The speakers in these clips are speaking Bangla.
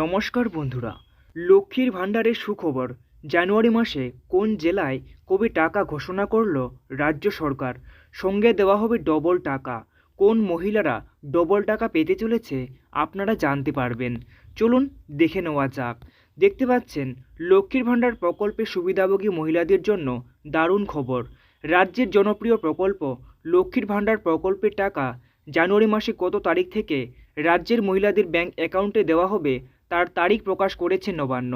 নমস্কার বন্ধুরা, লক্ষ্মীর ভাণ্ডারের সুখবর। জানুয়ারি মাসে কোন জেলায় কবে টাকা ঘোষণা করল রাজ্য সরকার? সঙ্গে দেওয়া হবে ডবল টাকা। কোন মহিলারা ডবল টাকা পেতে চলেছে আপনারা জানতে পারবেন। চলুন দেখে নেওয়া যাক। দেখতে পাচ্ছেন, লক্ষ্মীর ভাণ্ডার প্রকল্পে সুবিধাভোগী মহিলাদের জন্য দারুণ খবর। রাজ্যের জনপ্রিয় প্রকল্প লক্ষ্মীর ভাণ্ডার প্রকল্পের টাকা জানুয়ারি মাসে কত তারিখ থেকে রাজ্যের মহিলাদের ব্যাংক অ্যাকাউন্টে দেওয়া হবে তার তারিখ প্রকাশ করেছে নবান্ন।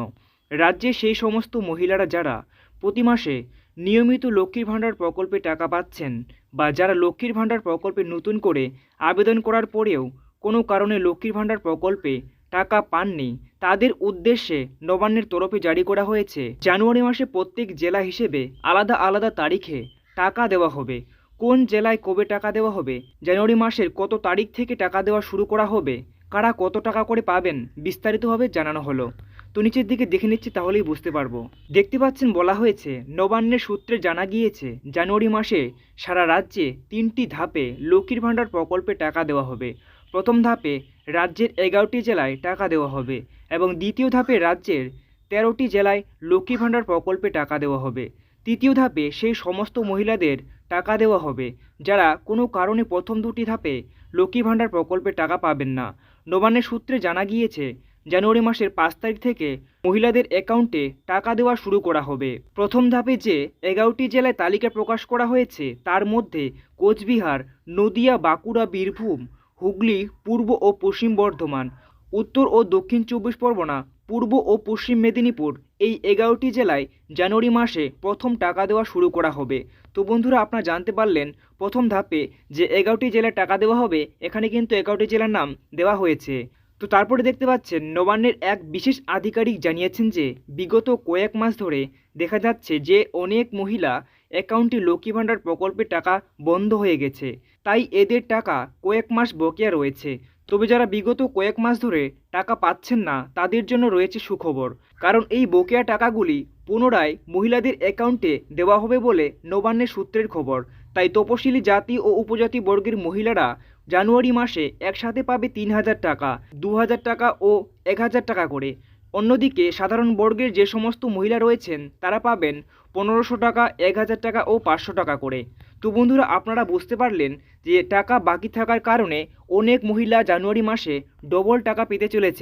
রাজ্যে সেই সমস্ত মহিলারা যারা প্রতি মাসে নিয়মিত লক্ষ্মীর ভাণ্ডার প্রকল্পে টাকা পাচ্ছেন বা যারা লক্ষ্মীর ভাণ্ডার প্রকল্পে নতুন করে আবেদন করার পরেও কোনো কারণে লক্ষ্মীর ভাণ্ডার প্রকল্পে টাকা পাননি, তাদের উদ্দেশ্যে নবান্নের তরফে জারি করা হয়েছে। জানুয়ারি মাসে প্রত্যেক জেলা হিসেবে আলাদা আলাদা তারিখে টাকা দেওয়া হবে। কোন জেলায় কবে টাকা দেওয়া হবে? জানুয়ারি মাসের কত তারিখ থেকে টাকা দেওয়া শুরু করা হবে? কারা কত টাকা করে পাবেন বিস্তারিতভাবে জানানো হলো। তো নিচের দিকে দেখে নিচ্ছি, তাহলেই বুঝতে পারব। দেখতে পাচ্ছেন, বলা হয়েছে, নবান্নের সূত্রে জানা গিয়েছে, জানুয়ারি মাসে সারা রাজ্যে তিনটি ধাপে লক্ষ্মীর ভাণ্ডার প্রকল্পে টাকা দেওয়া হবে। প্রথম ধাপে রাজ্যের এগারোটি জেলায় টাকা দেওয়া হবে এবং দ্বিতীয় ধাপে রাজ্যের তেরোটি জেলায় লক্ষ্মী ভাণ্ডার প্রকল্পে টাকা দেওয়া হবে। তৃতীয় ধাপে সেই সমস্ত মহিলাদের টাকা দেওয়া হবে, যারা কোনো কারণে প্রথম দুটি ধাপে লক্ষ্মী ভাণ্ডার প্রকল্পে টাকা পাবেন না। নবান্নের সূত্রে জানা গিয়েছে, জানুয়ারি মাসের পাঁচ তারিখ থেকে মহিলাদের অ্যাকাউন্টে টাকা দেওয়া শুরু করা হবে। প্রথম ধাপে যে এগারোটি জেলায় তালিকা প্রকাশ করা হয়েছে, তার মধ্যে কোচবিহার, নদিয়া, বাঁকুড়া, বীরভূম, হুগলি, পূর্ব ও পশ্চিম বর্ধমান, উত্তর ও দক্ষিণ চব্বিশ পরগনা, পূর্ব ও পশ্চিম মেদিনীপুর এই এগারোটি জেলায় জানুয়ারি মাসে প্রথম টাকা দেওয়া শুরু করা হবে। তো বন্ধুরা, আপনারা জানতে পারলেন প্রথম ধাপে যে এগারোটি জেলায় টাকা দেওয়া হবে, এখানে কিন্তু এগারোটি জেলার নাম দেওয়া হয়েছে। তো তারপরে দেখতে পাচ্ছেন, নবান্নের এক বিশেষ আধিকারিক জানিয়েছেন যে, বিগত কয়েক মাস ধরে দেখা যাচ্ছে যে অনেক মহিলা অ্যাকাউন্টে লক্ষ্মী ভাণ্ডার প্রকল্পের টাকা বন্ধ হয়ে গেছে। তাই এদের টাকা কয়েক মাস বকেয়া রয়েছে। তবে যারা বিগত কয়েক মাস ধরে টাকা পাচ্ছেন না, তাদের জন্য রয়েছে সুখবর। কারণ এই বকেয়া টাকাগুলি পুনরায় মহিলাদের অ্যাকাউন্টে দেওয়া হবে বলে নবান্নের সূত্রের খবর। তাই তপশিলি জাতি ও উপজাতি বর্গের মহিলারা জানুয়ারি মাসে একসাথে পাবে তিন হাজার টাকা, দু হাজার টাকা ও এক হাজার টাকা করে। অন্যদিকে সাধারণ বর্গের যে সমস্ত মহিলা রয়েছেন, তারা পাবেন পনেরোশো টাকা, এক হাজার টাকা ও পাঁচশো টাকা করে। তো বন্ধুরা, আপনারা বুঝতে পারলেন যে টাকা বাকি থাকার কারণে অনেক মহিলা জানুয়ারি মাসে ডবল টাকা পেতে চলেছে।